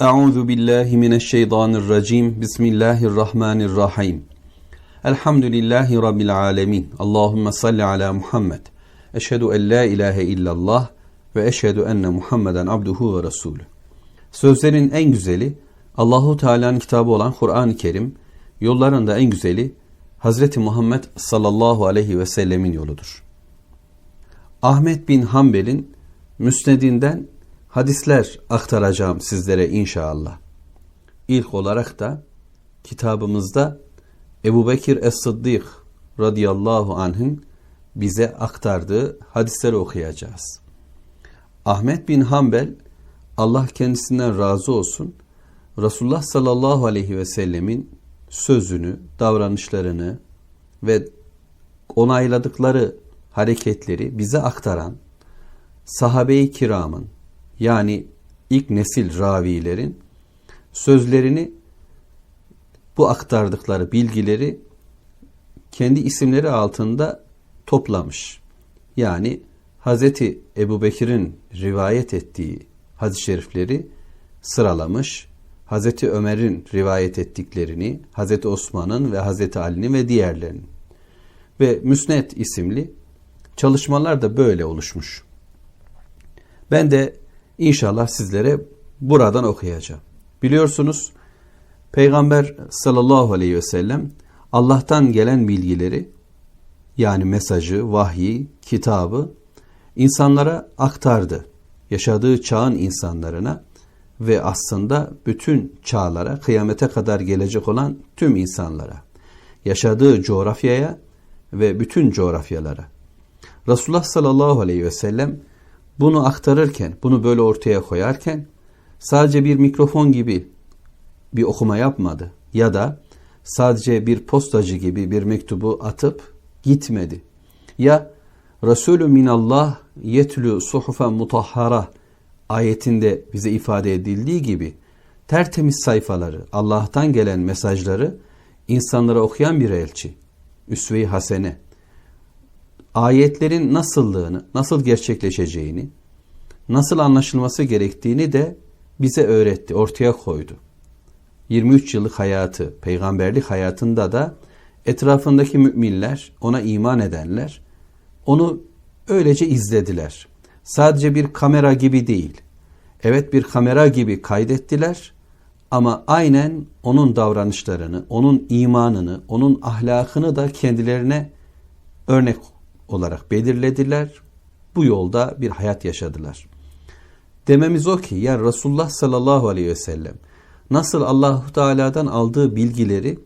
Euzu billahi mineşşeytanirracim. Bismillahirrahmanirrahim. Elhamdülillahi rabbil alamin. Allahumme salli ala Muhammed. Eşhedü en la ilahe illallah ve eşhedü enne Muhammeden abduhu ve resulü. Sözlerin en güzeli Allahu Teala'nın kitabı olan Kur'an-ı Kerim, yolların da en güzeli Hazreti Muhammed sallallahu aleyhi ve sellemin yoludur. Ahmet bin Hanbel'in müsnedinden hadisler aktaracağım sizlere inşallah. İlk olarak da kitabımızda Ebu Bekir Es-Sıddık radıyallahu anh'ın bize aktardığı hadisleri okuyacağız. Ahmet bin Hanbel Allah kendisinden razı olsun Resulullah sallallahu aleyhi ve sellemin sözünü, davranışlarını ve onayladıkları hareketleri bize aktaran sahabe-i kiramın yani ilk nesil ravilerin sözlerini bu aktardıkları bilgileri kendi isimleri altında toplamış. Yani Hazreti Ebu Bekir'in rivayet ettiği hadis-i şerifleri sıralamış. Hazreti Ömer'in rivayet ettiklerini, Hazreti Osman'ın ve Hazreti Ali'nin ve diğerlerinin. Ve Müsned isimli çalışmalar da böyle oluşmuş. Ben de inşallah sizlere buradan okuyacağım. Biliyorsunuz Peygamber sallallahu aleyhi ve sellem Allah'tan gelen bilgileri yani mesajı, vahyi, kitabı insanlara aktardı. Yaşadığı çağın insanlarına ve aslında bütün çağlara, kıyamete kadar gelecek olan tüm insanlara, yaşadığı coğrafyaya ve bütün coğrafyalara. Resulullah sallallahu aleyhi ve sellem bunu aktarırken, bunu böyle ortaya koyarken sadece bir mikrofon gibi bir okuma yapmadı ya da sadece bir postacı gibi bir mektubu atıp gitmedi. Ya Resulü minallah yetlü suhufen mutahhara ayetinde bize ifade edildiği gibi tertemiz sayfaları, Allah'tan gelen mesajları insanlara okuyan bir elçi. Üsve-i Hasene. Ayetlerin nasıllığını, nasıl gerçekleşeceğini, nasıl anlaşılması gerektiğini de bize öğretti, ortaya koydu. 23 yıllık hayatı, peygamberlik hayatında da etrafındaki müminler, ona iman edenler onu öylece izlediler. Sadece bir kamera gibi değil. Evet bir kamera gibi kaydettiler ama aynen onun davranışlarını, onun imanını, onun ahlakını da kendilerine örnek olarak belirlediler. Bu yolda bir hayat yaşadılar. Dememiz o ki ya Resulullah sallallahu aleyhi ve sellem nasıl Allahu Teala'dan aldığı bilgileri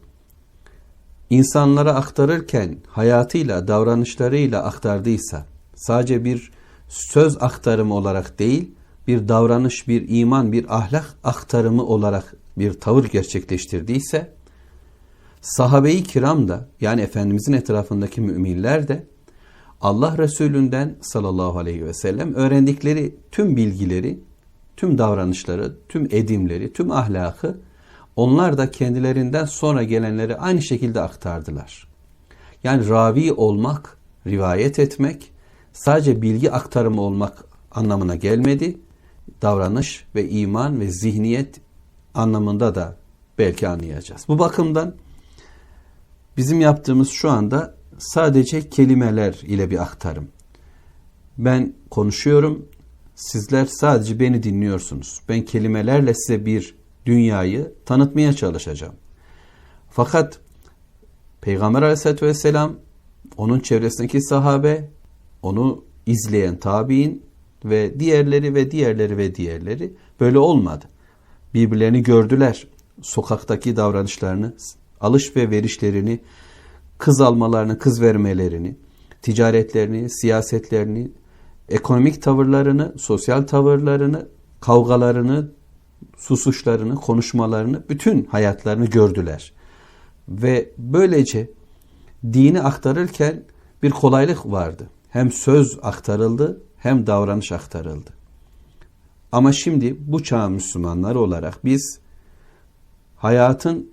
insanlara aktarırken hayatıyla, davranışlarıyla aktardıysa sadece bir söz aktarımı olarak değil, bir davranış, bir iman, bir ahlak aktarımı olarak bir tavır gerçekleştirdiyse sahabe-i kiram da yani Efendimizin etrafındaki müminler de Allah Resulünden sallallahu aleyhi ve sellem öğrendikleri tüm bilgileri, tüm davranışları, tüm edimleri, tüm ahlakı onlar da kendilerinden sonra gelenleri aynı şekilde aktardılar. Yani ravi olmak, rivayet etmek sadece bilgi aktarımı olmak anlamına gelmedi. Davranış ve iman ve zihniyet anlamında da belki anlayacağız. Bu bakımdan bizim yaptığımız şu anda sadece kelimeler ile bir aktarım. Ben konuşuyorum, sizler sadece beni dinliyorsunuz. Ben kelimelerle size bir dünyayı tanıtmaya çalışacağım. Fakat Peygamber aleyhissalatü vesselam, onun çevresindeki sahabe, onu izleyen tabi'in ve diğerleri ve diğerleri ve diğerleri böyle olmadı. Birbirlerini gördüler. Sokaktaki davranışlarını, alış ve verişlerini, kız almalarını, kız vermelerini, ticaretlerini, siyasetlerini, ekonomik tavırlarını, sosyal tavırlarını, kavgalarını, susuşlarını, konuşmalarını, bütün hayatlarını gördüler. Ve böylece dini aktarırken bir kolaylık vardı. Hem söz aktarıldı hem davranış aktarıldı. Ama şimdi bu çağ Müslümanları olarak biz hayatın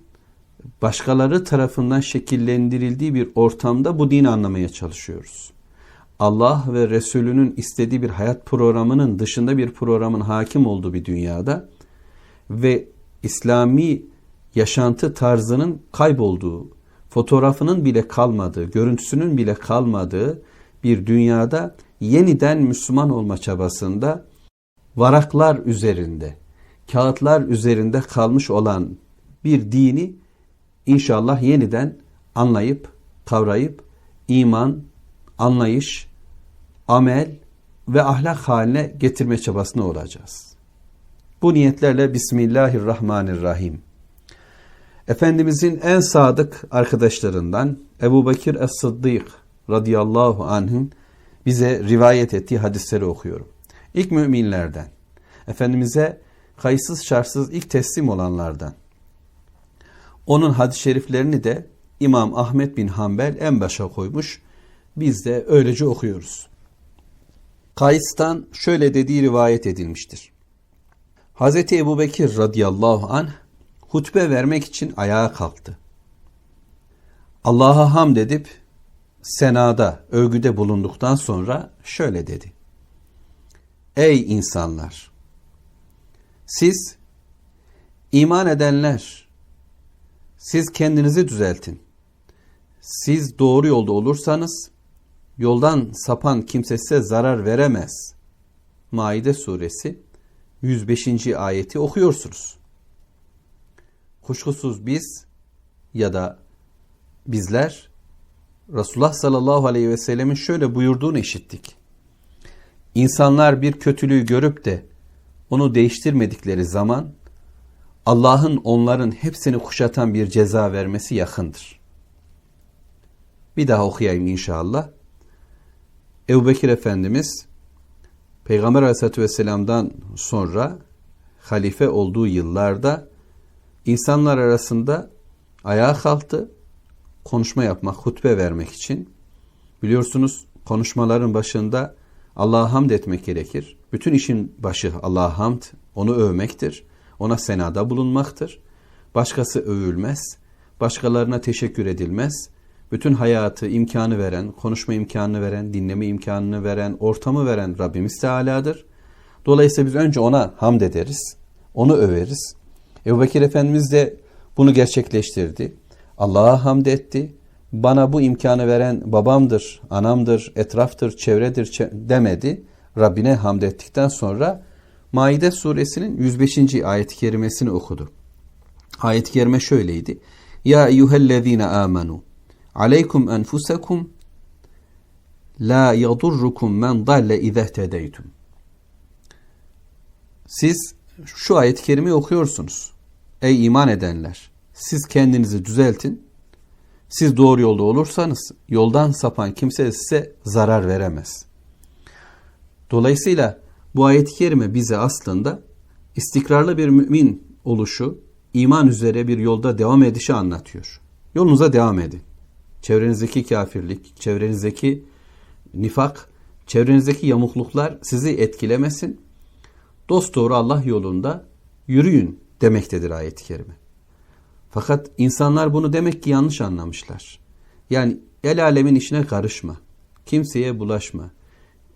başkaları tarafından şekillendirildiği bir ortamda bu dini anlamaya çalışıyoruz. Allah ve Resulünün istediği bir hayat programının dışında bir programın hakim olduğu bir dünyada ve İslami yaşantı tarzının kaybolduğu, fotoğrafının bile kalmadığı, görüntüsünün bile kalmadığı bir dünyada yeniden Müslüman olma çabasında varaklar üzerinde, kağıtlar üzerinde kalmış olan bir dini inşallah yeniden anlayıp, kavrayıp iman, anlayış, amel ve ahlak haline getirme çabasına olacağız. Bu niyetlerle Bismillahirrahmanirrahim. Efendimizin en sadık arkadaşlarından Ebu Bekir Es-Sıddık radıyallahu anh'ın bize rivayet ettiği hadisleri okuyorum. İlk müminlerden, Efendimiz'e kayıtsız şartsız ilk teslim olanlardan. Onun hadis-i şeriflerini de İmam Ahmet bin Hanbel en başa koymuş. Biz de öylece okuyoruz. Kays'tan şöyle dediği rivayet edilmiştir. Hazreti Ebu Bekir radıyallahu anh hutbe vermek için ayağa kalktı. Allah'a hamd edip senada övgüde bulunduktan sonra şöyle dedi. Ey insanlar! Siz iman edenler, siz kendinizi düzeltin. Siz doğru yolda olursanız yoldan sapan kimse size zarar veremez. Maide suresi 105. ayeti okuyorsunuz. Kuşkusuz biz ya da bizler Resulullah sallallahu aleyhi ve sellemin şöyle buyurduğunu işittik. İnsanlar bir kötülüğü görüp de onu değiştirmedikleri zaman Allah'ın onların hepsini kuşatan bir ceza vermesi yakındır. Bir daha okuyayım inşallah. Ebu Bekir Efendimiz Peygamber Aleyhisselatü Vesselam'dan sonra halife olduğu yıllarda insanlar arasında ayağa kalktı konuşma yapmak, hutbe vermek için. Biliyorsunuz konuşmaların başında Allah'a hamd etmek gerekir. Bütün işin başı Allah'a hamd, onu övmektir. Ona senada bulunmaktır. Başkası övülmez. Başkalarına teşekkür edilmez. Bütün hayatı, imkanı veren, konuşma imkanını veren, dinleme imkanını veren, ortamı veren Rabbimiz Teala'dır. Dolayısıyla biz önce ona hamd ederiz. Onu överiz. Ebu Bekir Efendimiz de bunu gerçekleştirdi. Allah'a hamd etti. Bana bu imkanı veren babamdır, anamdır, etraftır, çevredir demedi. Rabbine hamd ettikten sonra Maide suresinin 105. ayet-i kerimesini okudu. Ayet-i kerime şöyleydi. Ya eyyühellezine amenu aleykum enfusekum la yadurrukum men dalle izehtedeytum. Siz şu ayet-i kerimeyi okuyorsunuz. Ey iman edenler! Siz kendinizi düzeltin. Siz doğru yolda olursanız yoldan sapan kimse size zarar veremez. Dolayısıyla bu ayet-i kerime bize aslında istikrarlı bir mümin oluşu, iman üzere bir yolda devam edişi anlatıyor. Yolunuza devam edin. Çevrenizdeki kafirlik, çevrenizdeki nifak, çevrenizdeki yamukluklar sizi etkilemesin. Dost doğru Allah yolunda yürüyün demektedir ayet-i kerime. Fakat insanlar bunu demek ki yanlış anlamışlar. Yani el alemin işine karışma. Kimseye bulaşma.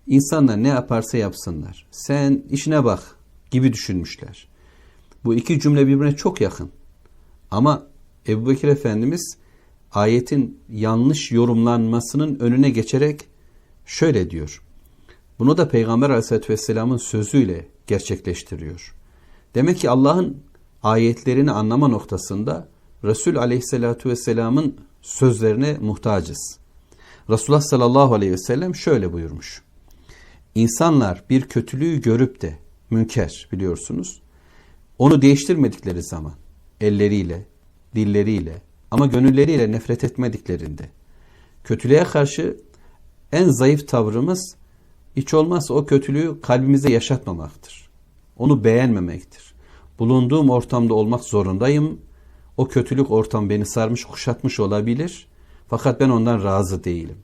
İnsanlar ne yaparsa yapsınlar. Sen işine bak gibi düşünmüşler. Bu iki cümle birbirine çok yakın. Ama Ebu Bekir Efendimiz ayetin yanlış yorumlanmasının önüne geçerek şöyle diyor. Bunu da Peygamber Aleyhisselatü Vesselam'ın sözüyle gerçekleştiriyor. Demek ki Allah'ın ayetlerini anlama noktasında Resul Aleyhisselatü Vesselam'ın sözlerine muhtacız. Resulullah sallallahu aleyhi ve sellem şöyle buyurmuş. İnsanlar bir kötülüğü görüp de münker biliyorsunuz. Onu değiştirmedikleri zaman elleriyle, dilleriyle ama gönülleriyle nefret etmediklerinde kötülüğe karşı en zayıf tavrımız hiç olmazsa o kötülüğü kalbimize yaşatmamaktır. Onu beğenmemektir. Bulunduğum ortamda olmak zorundayım. O kötülük ortam beni sarmış, kuşatmış olabilir. Fakat ben ondan razı değilim.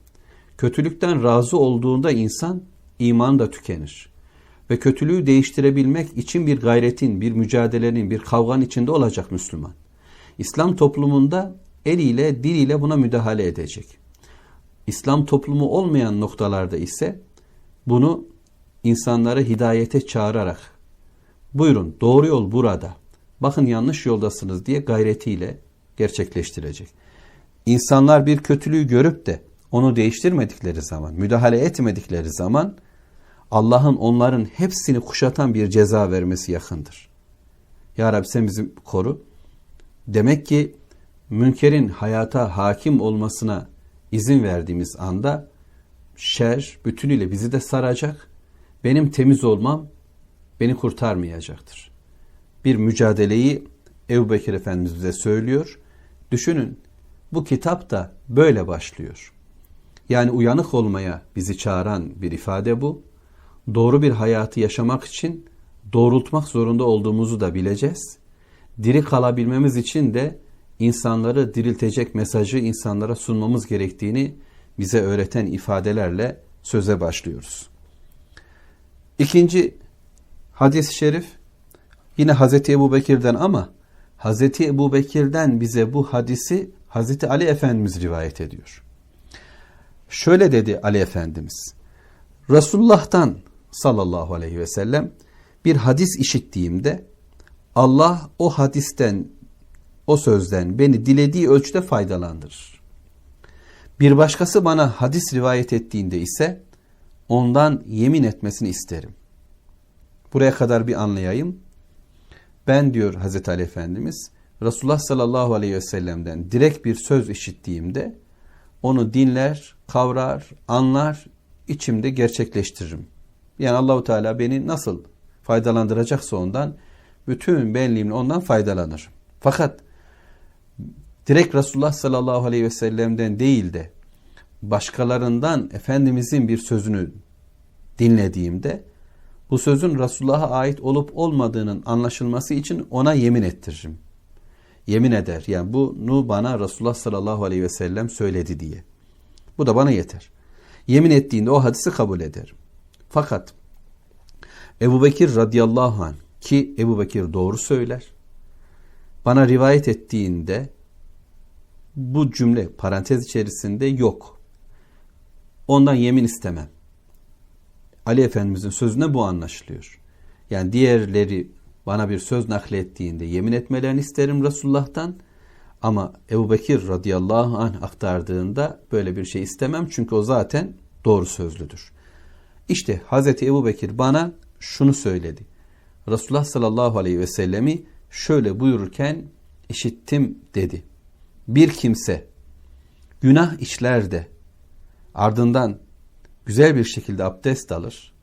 Kötülükten razı olduğunda insan iman da tükenir. Ve kötülüğü değiştirebilmek için bir gayretin, bir mücadelenin, bir kavganın içinde olacak Müslüman. İslam toplumunda eliyle, diliyle buna müdahale edecek. İslam toplumu olmayan noktalarda ise bunu insanları hidayete çağırarak buyurun doğru yol burada. bakın yanlış yoldasınız diye gayretiyle gerçekleştirecek. İnsanlar bir kötülüğü görüp de onu değiştirmedikleri zaman, müdahale etmedikleri zaman Allah'ın onların hepsini kuşatan bir ceza vermesi yakındır. Ya Rabbi sen bizi koru. Demek ki münkerin hayata hakim olmasına izin verdiğimiz anda şer bütünüyle bizi de saracak. Benim temiz olmam beni kurtarmayacaktır. Bir mücadeleyi Ebu Bekir Efendimiz bize söylüyor. Düşünün bu kitap da böyle başlıyor. Yani uyanık olmaya bizi çağıran bir ifade bu. Doğru bir hayatı yaşamak için doğrultmak zorunda olduğumuzu da bileceğiz. Diri kalabilmemiz için de insanları diriltecek mesajı insanlara sunmamız gerektiğini bize öğreten ifadelerle söze başlıyoruz. İkinci hadis-i şerif yine Hazreti Ebu Bekir'den ama Hazreti Ebu Bekir'den bize bu hadisi Hazreti Ali Efendimiz rivayet ediyor. Şöyle dedi Ali Efendimiz. Resulullah'tan sallallahu aleyhi ve sellem bir hadis işittiğimde Allah o hadisten o sözden beni dilediği ölçüde faydalandırır. Bir başkası bana hadis rivayet ettiğinde ise ondan yemin etmesini isterim. Buraya kadar bir anlayayım. Ben diyor Hazreti Ali Efendimiz Resulullah sallallahu aleyhi ve sellem'den direkt bir söz işittiğimde onu dinler, kavrar, anlar, içimde gerçekleştiririm. Yani Allahu Teala beni nasıl faydalandıracaksa ondan bütün benliğimle ondan faydalanır. Fakat direkt Resulullah sallallahu aleyhi ve sellem'den değil de başkalarından Efendimizin bir sözünü dinlediğimde bu sözün Resulullah'a ait olup olmadığının anlaşılması için ona yemin ettiririm. Yemin eder. Yani bunu bana Resulullah sallallahu aleyhi ve sellem söyledi diye. Bu da bana yeter. Yemin ettiğinde o hadisi kabul ederim. Fakat Ebu Bekir radıyallahu anh ki Ebu Bekir doğru söyler. Bana rivayet ettiğinde bu cümle parantez içerisinde yok. Ondan yemin istemem. Ali Efendimizin sözüne bu anlaşılıyor. Yani diğerleri bana bir söz naklettiğinde yemin etmelerini isterim Resulullah'tan. Ama Ebu Bekir radıyallahu anh aktardığında böyle bir şey istemem. Çünkü o zaten doğru sözlüdür. İşte Hazreti Ebu Bekir bana şunu söyledi. Resulullah sallallahu aleyhi ve sellemi şöyle buyururken işittim dedi. Bir kimse günah işler de ardından güzel bir şekilde abdest alır.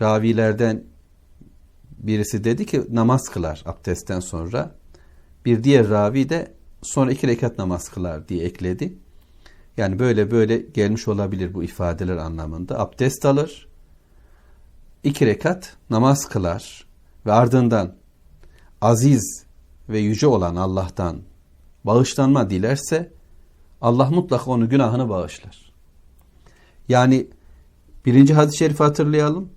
Ravilerden birisi dedi ki namaz kılar abdestten sonra. Bir diğer ravi de sonra iki rekat namaz kılar diye ekledi. Yani böyle böyle gelmiş olabilir bu ifadeler anlamında. Abdest alır, iki rekat namaz kılar ve ardından aziz ve yüce olan Allah'tan bağışlanma dilerse Allah mutlaka onu günahını bağışlar. Yani birinci hadis-i şerifi hatırlayalım.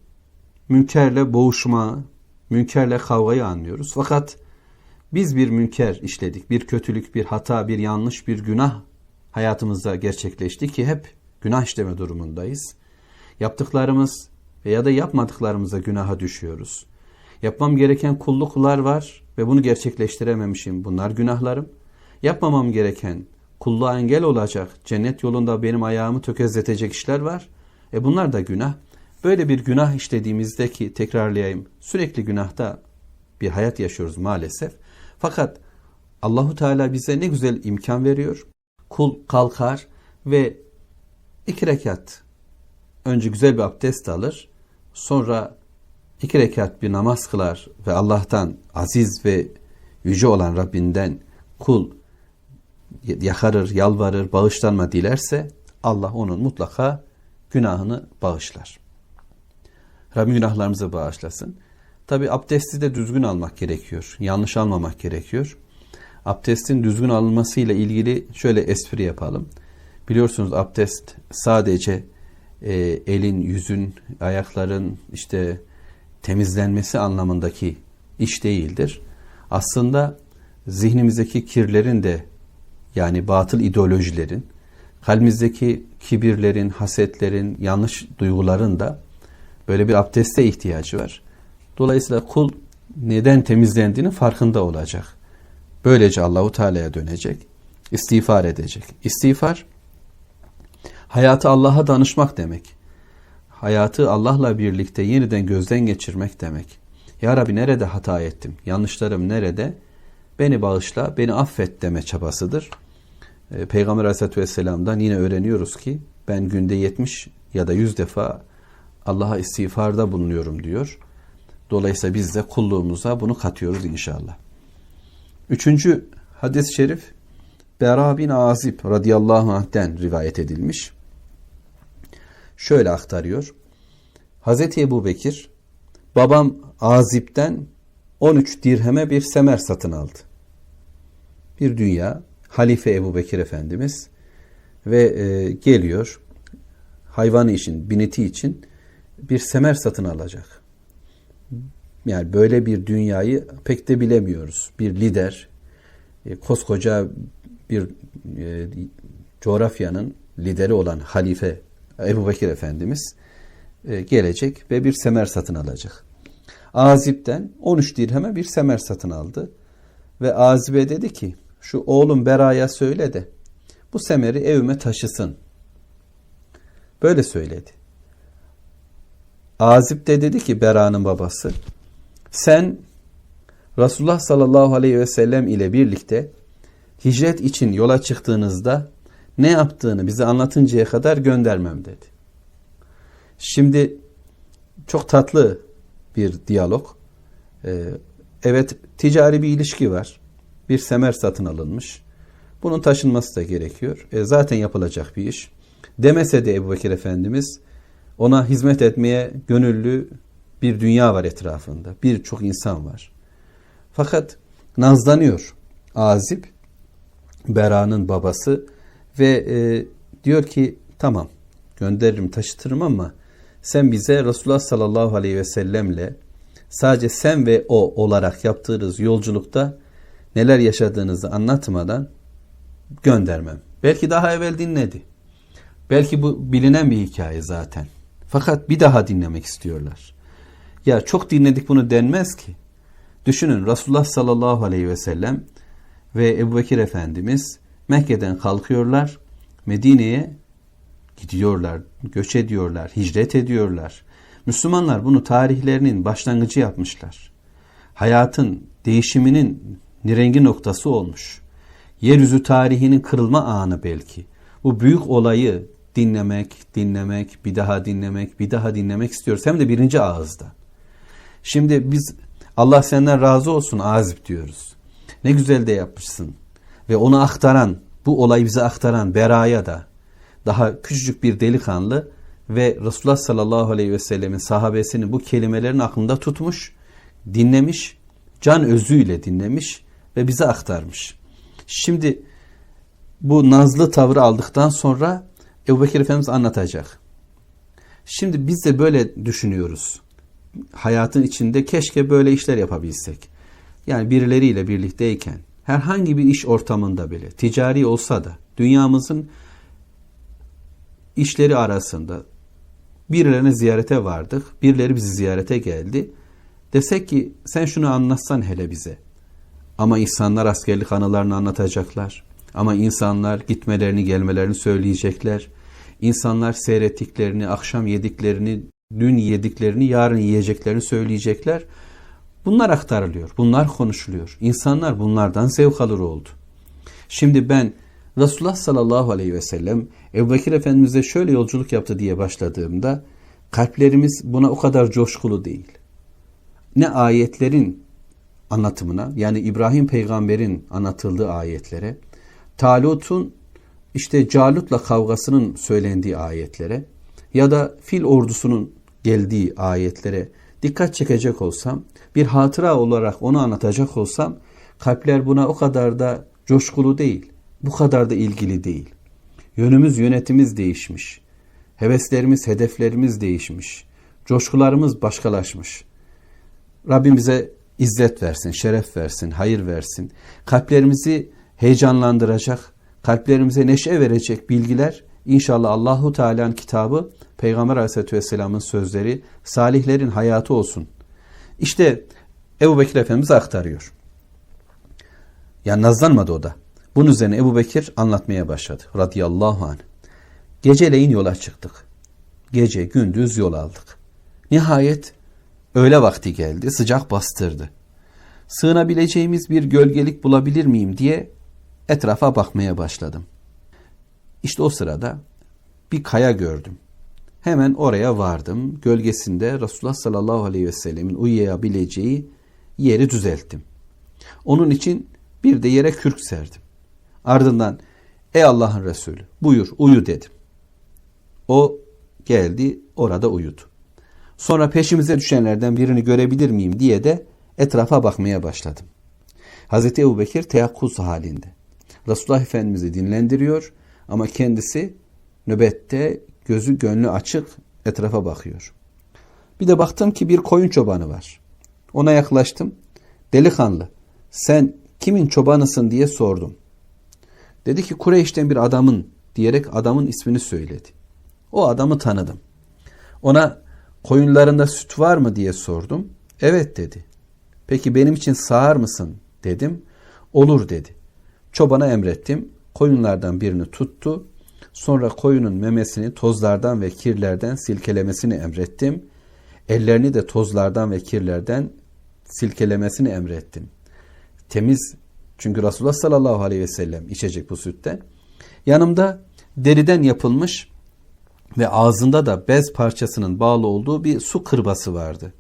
Münkerle boğuşma, münkerle kavgayı anlıyoruz. Fakat biz bir münker işledik, bir kötülük, bir hata, bir yanlış, bir günah hayatımızda gerçekleşti ki hep günah işleme durumundayız. Yaptıklarımız veya da yapmadıklarımıza günaha düşüyoruz. Yapmam gereken kulluklar var ve bunu gerçekleştirememişim. Bunlar günahlarım. Yapmamam gereken kulluğa engel olacak, cennet yolunda benim ayağımı tökezletecek işler var. E bunlar da günah. Böyle bir günah işlediğimizde ki tekrarlayayım sürekli günahta bir hayat yaşıyoruz maalesef. Fakat Allahu Teala bize ne güzel imkan veriyor. Kul kalkar ve iki rekat önce güzel bir abdest alır. Sonra iki rekat bir namaz kılar ve Allah'tan aziz ve yüce olan Rabbinden kul yakarır, yalvarır, bağışlanma dilerse Allah onun mutlaka günahını bağışlar. Rabbim günahlarımızı bağışlasın. Tabi abdesti de düzgün almak gerekiyor. Yanlış almamak gerekiyor. Abdestin düzgün alınmasıyla ilgili şöyle espri yapalım. Biliyorsunuz abdest sadece e, elin, yüzün, ayakların işte temizlenmesi anlamındaki iş değildir. Aslında zihnimizdeki kirlerin de yani batıl ideolojilerin, kalbimizdeki kibirlerin, hasetlerin, yanlış duyguların da böyle bir abdeste ihtiyacı var. Dolayısıyla kul neden temizlendiğinin farkında olacak. Böylece Allahu Teala'ya dönecek, istiğfar edecek. İstiğfar hayatı Allah'a danışmak demek. Hayatı Allah'la birlikte yeniden gözden geçirmek demek. Ya Rabbi nerede hata ettim? Yanlışlarım nerede? Beni bağışla, beni affet deme çabasıdır. Ee, Peygamber Aleyhisselatü Vesselam'dan yine öğreniyoruz ki ben günde 70 ya da 100 defa Allah'a istiğfarda bulunuyorum diyor. Dolayısıyla biz de kulluğumuza bunu katıyoruz inşallah. Üçüncü hadis-i şerif Bera bin Azib radıyallahu anh'ten rivayet edilmiş. Şöyle aktarıyor. Hazreti Ebu Bekir babam Azib'den 13 dirheme bir semer satın aldı. Bir dünya Halife Ebu Bekir Efendimiz ve e, geliyor hayvanı için, biniti için bir semer satın alacak. Yani böyle bir dünyayı pek de bilemiyoruz. Bir lider, e, koskoca bir e, coğrafyanın lideri olan Halife Ebu Bekir Efendimiz e, gelecek ve bir semer satın alacak. Azip'ten 13 dirheme bir semer satın aldı. Ve Azib'e dedi ki şu oğlum Bera'ya söyle de bu semeri evime taşısın. Böyle söyledi. Azib de dedi ki Bera'nın babası sen Resulullah sallallahu aleyhi ve sellem ile birlikte hicret için yola çıktığınızda ne yaptığını bize anlatıncaya kadar göndermem dedi. Şimdi çok tatlı bir diyalog. Ee, evet ticari bir ilişki var. Bir semer satın alınmış. Bunun taşınması da gerekiyor. E, zaten yapılacak bir iş. Demese de Ebu Bekir Efendimiz ona hizmet etmeye gönüllü bir dünya var etrafında. Birçok insan var. Fakat nazlanıyor Azip, Bera'nın babası ve e, diyor ki tamam gönderirim taşıtırım ama sen bize Resulullah sallallahu aleyhi ve sellemle sadece sen ve o olarak yaptığınız yolculukta neler yaşadığınızı anlatmadan göndermem. Belki daha evvel dinledi. Belki bu bilinen bir hikaye zaten. Fakat bir daha dinlemek istiyorlar. Ya çok dinledik bunu denmez ki. Düşünün Resulullah sallallahu aleyhi ve sellem ve Ebu Bekir Efendimiz Mekke'den kalkıyorlar. Medine'ye gidiyorlar, göç ediyorlar, hicret ediyorlar. Müslümanlar bunu tarihlerinin başlangıcı yapmışlar. Hayatın değişiminin nirengi noktası olmuş. Yeryüzü tarihinin kırılma anı belki. Bu büyük olayı dinlemek, dinlemek, bir daha dinlemek, bir daha dinlemek istiyoruz. Hem de birinci ağızda. Şimdi biz Allah senden razı olsun azip diyoruz. Ne güzel de yapmışsın. Ve onu aktaran, bu olayı bize aktaran Bera'ya da daha küçücük bir delikanlı ve Resulullah sallallahu aleyhi ve sellemin sahabesinin bu kelimelerini aklında tutmuş, dinlemiş, can özüyle dinlemiş ve bize aktarmış. Şimdi bu nazlı tavrı aldıktan sonra Ebu Bekir Efendimiz anlatacak. Şimdi biz de böyle düşünüyoruz. Hayatın içinde keşke böyle işler yapabilsek. Yani birileriyle birlikteyken herhangi bir iş ortamında bile ticari olsa da dünyamızın işleri arasında birilerine ziyarete vardık. Birileri bizi ziyarete geldi. Desek ki sen şunu anlatsan hele bize. Ama insanlar askerlik anılarını anlatacaklar. Ama insanlar gitmelerini gelmelerini söyleyecekler. İnsanlar seyrettiklerini, akşam yediklerini, dün yediklerini, yarın yiyeceklerini söyleyecekler. Bunlar aktarılıyor, bunlar konuşuluyor. İnsanlar bunlardan zevk alır oldu. Şimdi ben Resulullah sallallahu aleyhi ve sellem Ebu Bekir Efendimiz'e şöyle yolculuk yaptı diye başladığımda kalplerimiz buna o kadar coşkulu değil. Ne ayetlerin anlatımına yani İbrahim peygamberin anlatıldığı ayetlere, Talut'un işte Calut'la kavgasının söylendiği ayetlere ya da fil ordusunun geldiği ayetlere dikkat çekecek olsam, bir hatıra olarak onu anlatacak olsam kalpler buna o kadar da coşkulu değil, bu kadar da ilgili değil. Yönümüz, yönetimiz değişmiş. Heveslerimiz, hedeflerimiz değişmiş. Coşkularımız başkalaşmış. Rabbim bize izzet versin, şeref versin, hayır versin. Kalplerimizi heyecanlandıracak, kalplerimize neşe verecek bilgiler inşallah Allahu Teala'nın kitabı, Peygamber Aleyhisselatü Vesselam'ın sözleri, salihlerin hayatı olsun. İşte Ebu Bekir Efendimiz aktarıyor. Yani nazlanmadı o da. Bunun üzerine Ebu Bekir anlatmaya başladı. Radiyallahu anh. Geceleyin yola çıktık. Gece gündüz yol aldık. Nihayet öğle vakti geldi. Sıcak bastırdı. Sığınabileceğimiz bir gölgelik bulabilir miyim diye etrafa bakmaya başladım. İşte o sırada bir kaya gördüm. Hemen oraya vardım. Gölgesinde Resulullah sallallahu aleyhi ve sellemin uyuyabileceği yeri düzelttim. Onun için bir de yere kürk serdim. Ardından ey Allah'ın Resulü buyur uyu dedim. O geldi orada uyudu. Sonra peşimize düşenlerden birini görebilir miyim diye de etrafa bakmaya başladım. Hazreti Ebu Bekir teyakkuz halinde. Resulullah Efendimiz'i dinlendiriyor ama kendisi nöbette gözü gönlü açık etrafa bakıyor. Bir de baktım ki bir koyun çobanı var. Ona yaklaştım. Delikanlı sen kimin çobanısın diye sordum. Dedi ki Kureyş'ten bir adamın diyerek adamın ismini söyledi. O adamı tanıdım. Ona koyunlarında süt var mı diye sordum. Evet dedi. Peki benim için sağar mısın dedim. Olur dedi. Çobana emrettim. Koyunlardan birini tuttu. Sonra koyunun memesini tozlardan ve kirlerden silkelemesini emrettim. Ellerini de tozlardan ve kirlerden silkelemesini emrettim. Temiz çünkü Resulullah sallallahu aleyhi ve sellem içecek bu sütten. Yanımda deriden yapılmış ve ağzında da bez parçasının bağlı olduğu bir su kırbası vardı.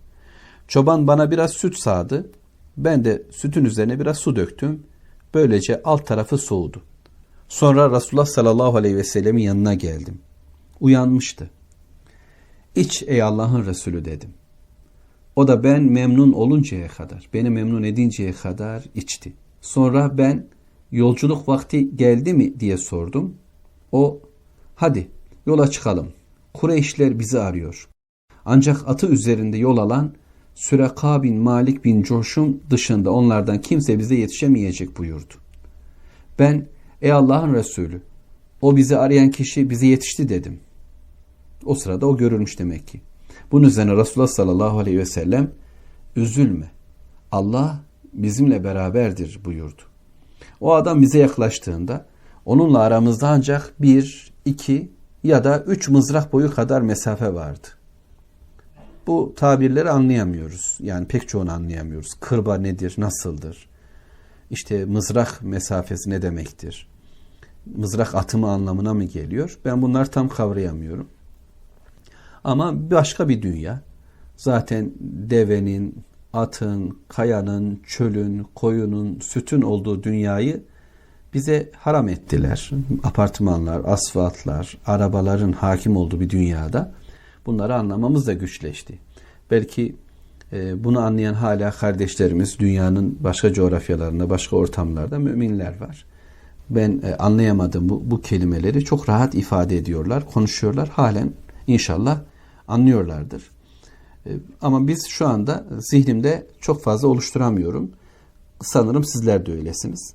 Çoban bana biraz süt sağdı. Ben de sütün üzerine biraz su döktüm. Böylece alt tarafı soğudu. Sonra Resulullah sallallahu aleyhi ve sellemin yanına geldim. Uyanmıştı. İç ey Allah'ın Resulü dedim. O da ben memnun oluncaya kadar, beni memnun edinceye kadar içti. Sonra ben yolculuk vakti geldi mi diye sordum. O hadi yola çıkalım. Kureyşler bizi arıyor. Ancak atı üzerinde yol alan Süreka bin Malik bin Coş'un dışında onlardan kimse bize yetişemeyecek buyurdu. Ben ey Allah'ın Resulü o bizi arayan kişi bize yetişti dedim. O sırada o görülmüş demek ki. Bunun üzerine Resulullah sallallahu aleyhi ve sellem üzülme. Allah bizimle beraberdir buyurdu. O adam bize yaklaştığında onunla aramızda ancak bir, iki ya da üç mızrak boyu kadar mesafe vardı. Bu tabirleri anlayamıyoruz. Yani pek çoğunu anlayamıyoruz. Kırba nedir, nasıldır? İşte mızrak mesafesi ne demektir? Mızrak atımı anlamına mı geliyor? Ben bunları tam kavrayamıyorum. Ama başka bir dünya. Zaten devenin, atın, kayanın, çölün, koyunun, sütün olduğu dünyayı bize haram ettiler. Apartmanlar, asfaltlar, arabaların hakim olduğu bir dünyada bunları anlamamız da güçleşti. Belki bunu anlayan hala kardeşlerimiz dünyanın başka coğrafyalarında, başka ortamlarda müminler var. Ben e, anlayamadım bu, bu kelimeleri çok rahat ifade ediyorlar, konuşuyorlar. Halen inşallah anlıyorlardır. E, ama biz şu anda zihnimde çok fazla oluşturamıyorum. Sanırım sizler de öylesiniz.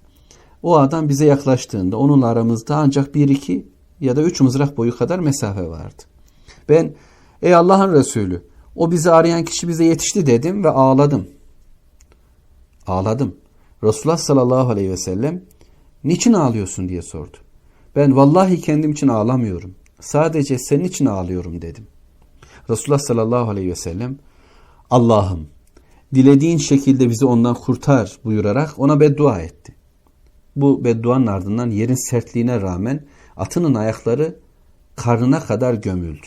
O adam bize yaklaştığında onunla aramızda ancak bir iki ya da üç mızrak boyu kadar mesafe vardı. Ben ey Allah'ın Resulü o bizi arayan kişi bize yetişti dedim ve ağladım. Ağladım. Resulullah sallallahu aleyhi ve sellem niçin ağlıyorsun diye sordu. Ben vallahi kendim için ağlamıyorum. Sadece senin için ağlıyorum dedim. Resulullah sallallahu aleyhi ve sellem Allah'ım dilediğin şekilde bizi ondan kurtar buyurarak ona beddua etti. Bu bedduanın ardından yerin sertliğine rağmen atının ayakları karnına kadar gömüldü.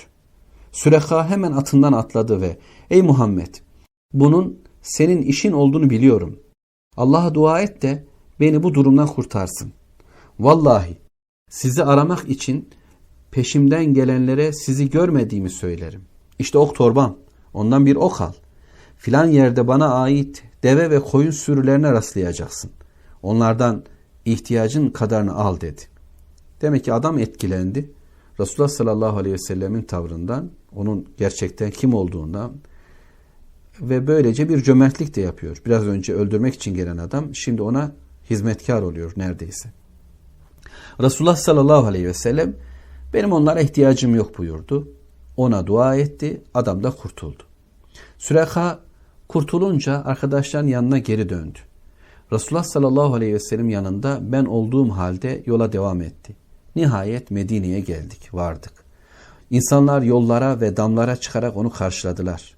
Süreka hemen atından atladı ve ey Muhammed bunun senin işin olduğunu biliyorum. Allah'a dua et de beni bu durumdan kurtarsın. Vallahi sizi aramak için peşimden gelenlere sizi görmediğimi söylerim. İşte ok torbam. Ondan bir ok al. Filan yerde bana ait deve ve koyun sürülerine rastlayacaksın. Onlardan ihtiyacın kadarını al dedi. Demek ki adam etkilendi. Resulullah sallallahu aleyhi ve sellemin tavrından, onun gerçekten kim olduğundan ve böylece bir cömertlik de yapıyor. Biraz önce öldürmek için gelen adam şimdi ona hizmetkar oluyor neredeyse. Resulullah sallallahu aleyhi ve sellem benim onlara ihtiyacım yok buyurdu. Ona dua etti. Adam da kurtuldu. Süreka Kurtulunca arkadaşların yanına geri döndü. Resulullah sallallahu aleyhi ve sellem yanında ben olduğum halde yola devam etti. Nihayet Medine'ye geldik, vardık. İnsanlar yollara ve damlara çıkarak onu karşıladılar.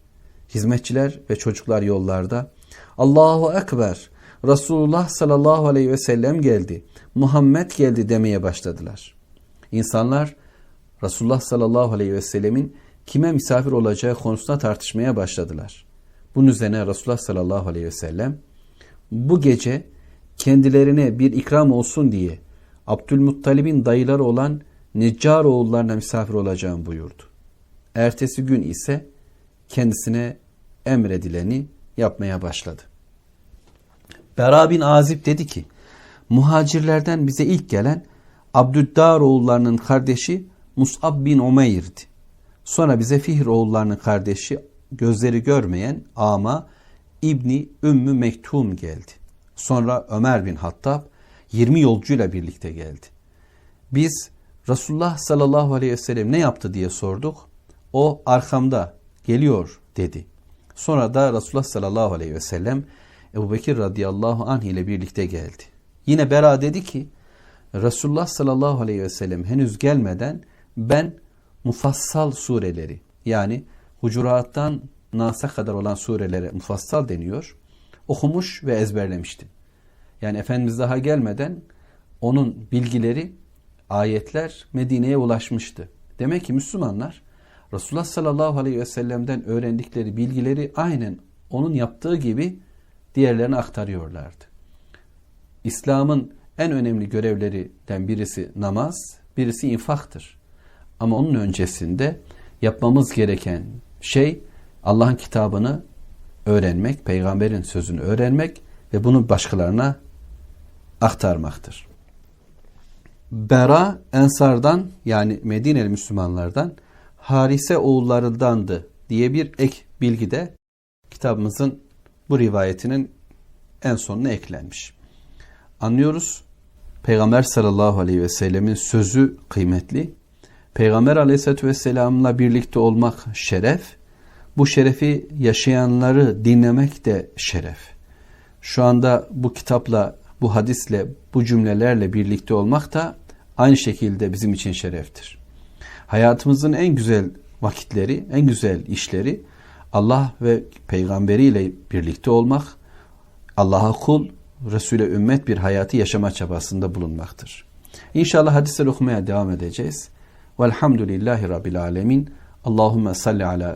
Hizmetçiler ve çocuklar yollarda Allahu Ekber, Resulullah sallallahu aleyhi ve sellem geldi, Muhammed geldi demeye başladılar. İnsanlar Resulullah sallallahu aleyhi ve sellemin kime misafir olacağı konusunda tartışmaya başladılar. Bunun üzerine Resulullah sallallahu aleyhi ve sellem bu gece kendilerine bir ikram olsun diye Abdülmuttalib'in dayıları olan Neccar oğullarına misafir olacağım buyurdu. Ertesi gün ise kendisine emredileni yapmaya başladı. Bera bin Azib dedi ki, muhacirlerden bize ilk gelen Abdüddar oğullarının kardeşi Mus'ab bin Umeyr'di. Sonra bize Fihr oğullarının kardeşi gözleri görmeyen ama İbni Ümmü Mektum geldi. Sonra Ömer bin Hattab 20 yolcuyla birlikte geldi. Biz Resulullah sallallahu aleyhi ve sellem ne yaptı diye sorduk. O arkamda geliyor dedi. Sonra da Resulullah sallallahu aleyhi ve sellem Ebu Bekir radıyallahu anh ile birlikte geldi. Yine Bera dedi ki Resulullah sallallahu aleyhi ve sellem henüz gelmeden ben mufassal sureleri yani Hucurat'tan Nas'a kadar olan surelere mufassal deniyor. Okumuş ve ezberlemiştim. Yani Efendimiz daha gelmeden onun bilgileri, ayetler Medine'ye ulaşmıştı. Demek ki Müslümanlar Resulullah sallallahu aleyhi ve sellem'den öğrendikleri bilgileri aynen onun yaptığı gibi diğerlerine aktarıyorlardı. İslam'ın en önemli görevlerinden birisi namaz, birisi infaktır. Ama onun öncesinde yapmamız gereken şey Allah'ın kitabını öğrenmek, peygamberin sözünü öğrenmek ve bunu başkalarına aktarmaktır. Bera Ensardan yani Medineli Müslümanlardan Harise oğullarındandı diye bir ek bilgi de kitabımızın bu rivayetinin en sonuna eklenmiş. Anlıyoruz. Peygamber sallallahu aleyhi ve sellemin sözü kıymetli. Peygamber aleyhissalatü vesselamla birlikte olmak şeref. Bu şerefi yaşayanları dinlemek de şeref. Şu anda bu kitapla, bu hadisle, bu cümlelerle birlikte olmak da aynı şekilde bizim için şereftir. Hayatımızın en güzel vakitleri, en güzel işleri Allah ve peygamberiyle birlikte olmak, Allah'a kul, Resul'e ümmet bir hayatı yaşama çabasında bulunmaktır. İnşallah hadisleri okumaya devam edeceğiz. Velhamdülillahi Rabbil Alemin. Allahümme salli ala